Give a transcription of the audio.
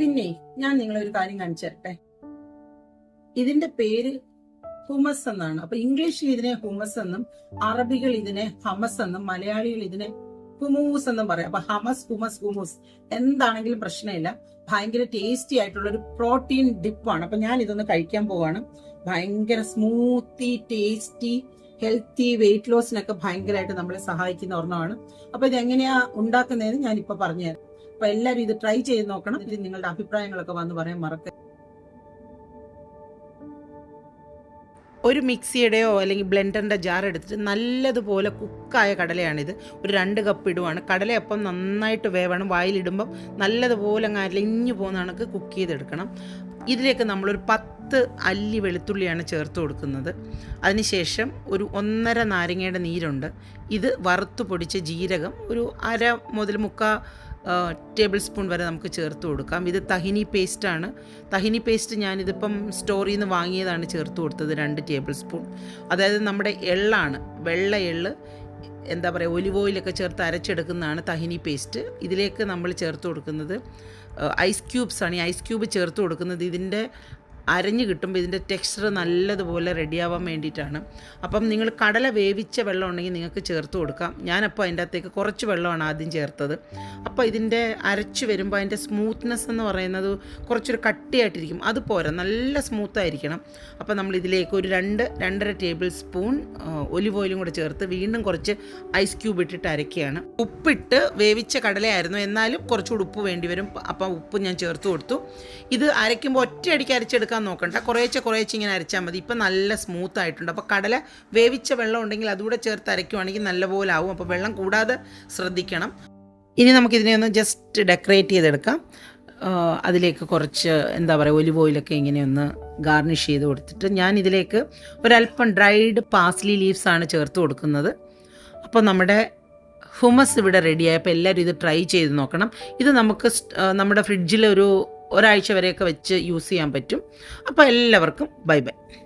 പിന്നെ ഞാൻ നിങ്ങളെ ഒരു കാര്യം കാണിച്ചു തരട്ടെ ഇതിന്റെ പേര് ഹുമസ് എന്നാണ്. അപ്പൊ ഇംഗ്ലീഷിൽ ഇതിനെ ഹുമസ് എന്നും അറബികൾ ഇതിനെ ഹമസ് എന്നും മലയാളികൾ ഇതിനെ ഹുമൂസ് എന്നും പറയും. അപ്പൊ ഹമസ് ഹുമസ് ഹുമൂസ്. എന്താണെങ്കിലും പ്രശ്നമില്ല. ഭയങ്കര ടേസ്റ്റി ആയിട്ടുള്ള ഒരു പ്രോട്ടീൻ ഡിപ്പാണ് അപ്പൊ ഞാൻ ഇതൊന്ന് കഴിക്കാൻ പോവാണ്. ഭയങ്കര സ്മൂത്തി ടേസ്റ്റി ഹെൽത്തി വെയിറ്റ് ലോസിനൊക്കെ ഭയങ്കരമായിട്ട് നമ്മളെ സഹായിക്കുന്ന ഒരെണ്ണമാണ്. അപ്പൊ ഇത് എങ്ങനെയാ ഉണ്ടാക്കുന്നതെന്ന് ഞാൻ ഇപ്പൊ പറഞ്ഞുതരാം. അപ്പൊ എല്ലാവരും ഇത് ട്രൈ ചെയ്ത് നോക്കണം. ഇതിൽ നിങ്ങളുടെ അഭിപ്രായങ്ങളൊക്കെ വന്ന് പറയാൻ മറക്കരുത് ഒരു മിക്സിയുടെയോ അല്ലെങ്കിൽ ബ്ലെൻഡറിന്റെ ജാർ എടുത്തിട്ട് നല്ലതുപോലെ കുക്കായ കടലയാണിത്. ഒരു രണ്ട് കപ്പ് ഇടുവാണ്. കടലയപ്പം നന്നായിട്ട് വേവണം. വായിലിടുമ്പം നല്ലതുപോലെ അങ്ങ് അലിഞ്ഞു പോകുന്ന കണക്ക് കുക്ക് ചെയ്തെടുക്കണം. ഇതിലേക്ക് നമ്മളൊരു പത്ത് അല്ലി വെളുത്തുള്ളിയാണ് ചേർത്ത് കൊടുക്കുന്നത്. അതിനുശേഷം ഒരു ഒന്നര നാരങ്ങയുടെ നീരുണ്ട്. ഇത് വറുത്ത് പൊടിച്ച ജീരകം ഒരു അര മുതൽ മുക്കാ ടേബിൾ സ്പൂൺ വരെ നമുക്ക് ചേർത്ത് കൊടുക്കാം. ഇത് തഹിനി പേസ്റ്റാണ് തഹിനി പേസ്റ്റ് ഞാനിതിപ്പം സ്റ്റോറിൽ നിന്ന് വാങ്ങിയതാണ് ചേർത്ത് കൊടുത്തത് രണ്ട് ടേബിൾ സ്പൂൺ. അതായത് നമ്മുടെ എള്ളാണ് വെള്ള എള്ള് എന്താ പറയുക ഒലിവ് ഓയിലൊക്കെ ചേർത്ത് അരച്ചെടുക്കുന്നതാണ് തഹിനി പേസ്റ്റ് ഇതിലേക്ക് നമ്മൾ ചേർത്ത് കൊടുക്കുന്നത് ഐസ് ക്യൂബ്സ് ആണ്. ഈ ഐസ് ക്യൂബ് ചേർത്ത് കൊടുക്കുന്നത് ഇതിന്റെ അരഞ്ഞ് കിട്ടുമ്പോൾ ഇതിന്റെ ടെക്സ്ചർ നല്ലതുപോലെ റെഡിയാവാൻ വേണ്ടിയിട്ടാണ്. അപ്പം നിങ്ങൾ കടല വേവിച്ച വെള്ളം ഉണ്ടെങ്കിൽ നിങ്ങൾക്ക് ചേർത്ത് കൊടുക്കാം. ഞാനപ്പോൾ അതിന്റെ അകത്തേക്ക് കുറച്ച് വെള്ളമാണ് ആദ്യം ചേർത്തത്. അപ്പോൾ ഇതിന്റെ അരച്ച് വരുമ്പോൾ അതിന്റെ സ്മൂത്ത്നെസ് എന്ന് പറയുന്നത് കുറച്ചൊരു കട്ടിയായിട്ടിരിക്കും. അത് പോരാ നല്ല സ്മൂത്തായിരിക്കണം അപ്പോൾ നമ്മൾ ഇതിലേക്ക് ഒരു രണ്ട് രണ്ടര ടേബിൾ സ്പൂൺ ഒലിവ് ഓയിലും കൂടെ ചേർത്ത് വീണ്ടും കുറച്ച് ഐസ് ക്യൂബ് ഇട്ടിട്ട് അരക്കുകയാണ് ഉപ്പിട്ട് വേവിച്ച കടലയായിരുന്നു. എന്നാലും കുറച്ചുകൂടി ഉപ്പ് വേണ്ടി വരും. അപ്പോൾ ഉപ്പ് ഞാൻ ചേർത്ത് കൊടുത്തു. ഇത് അരയ്ക്കുമ്പോൾ ഒറ്റയടിക്ക് അരച്ചെടുക്കാൻ നോക്കണ്ട. കുറേച്ചെ കുറേച്ചെ ഇങ്ങനെ അരച്ചാൽ മതി. ഇപ്പം നല്ല സ്മൂത്ത് ആയിട്ടുണ്ട്. അപ്പോൾ കടല വേവിച്ച വെള്ളം ഉണ്ടെങ്കിൽ അതുകൂടെ ചേർത്ത് അരയ്ക്കുവാണെങ്കിൽ നല്ല നല്ലപോലെ ആവും. അപ്പോൾ വെള്ളം കൂടാതെ ശ്രദ്ധിക്കണം. ഇനി നമുക്കിതിനെ ഒന്ന് ജസ്റ്റ് ഡെക്കറേറ്റ് ചെയ്തെടുക്കാം. അതിലേക്ക് കുറച്ച് എന്താ പറയുക ഒലിവ് ഓയിലൊക്കെ ഇങ്ങനെ ഒന്ന് ഗാർണിഷ് ചെയ്ത് കൊടുത്തിട്ട് ഞാൻ ഇതിലേക്ക് ഒരല്പം ഡ്രൈഡ് പാസ്ലി ലീവ്സ് ആണ് ചേർത്ത് കൊടുക്കുന്നത്. അപ്പോൾ നമ്മുടെ ഹുമസ് ഇവിടെ റെഡിയായപ്പോൾ എല്ലാവരും ഇത് ട്രൈ ചെയ്ത് നോക്കണം. ഇത് നമുക്ക് നമ്മുടെ ഫ്രിഡ്ജിൽ ഒരു ഒരാഴ്ച വരെയൊക്കെ വെച്ച് യൂസ് ചെയ്യാൻ പറ്റും. അപ്പോൾ എല്ലാവർക്കും ബൈ ബൈ.